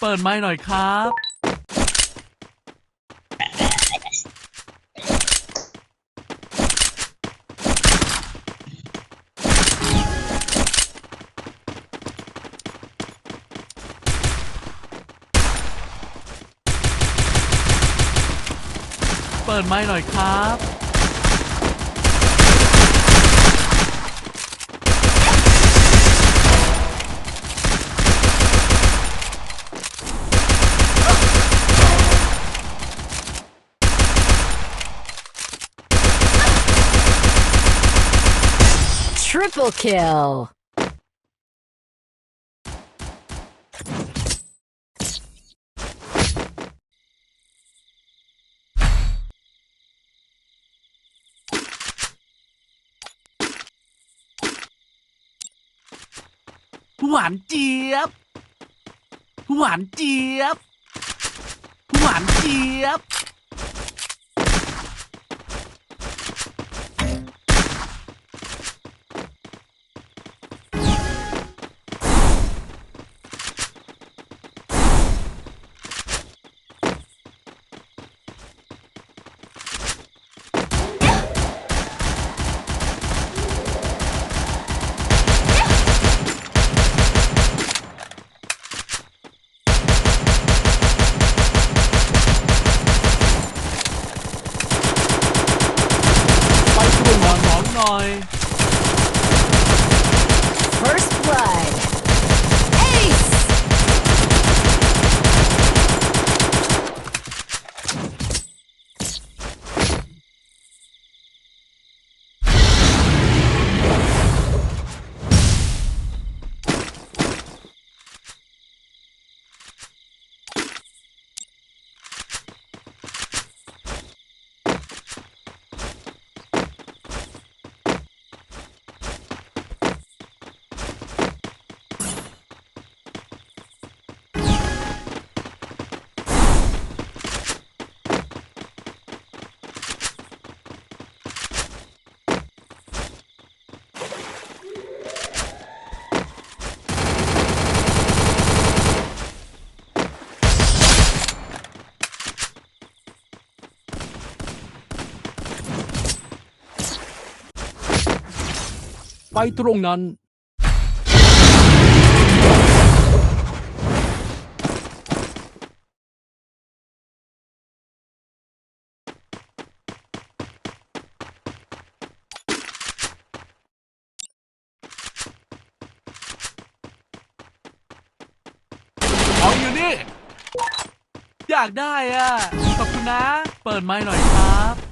เปิดไม้หน่อยครับ เปิดไม้หน่อยครับ Triple kill. หวานเจี๊ยบหวานเจี๊ยบหวานเจี๊ยบ ห ไปตรงนั้น เอาอยู่นี่ อยากได้อะ ขอบคุณนะ เปิดไม้หน่อยครับ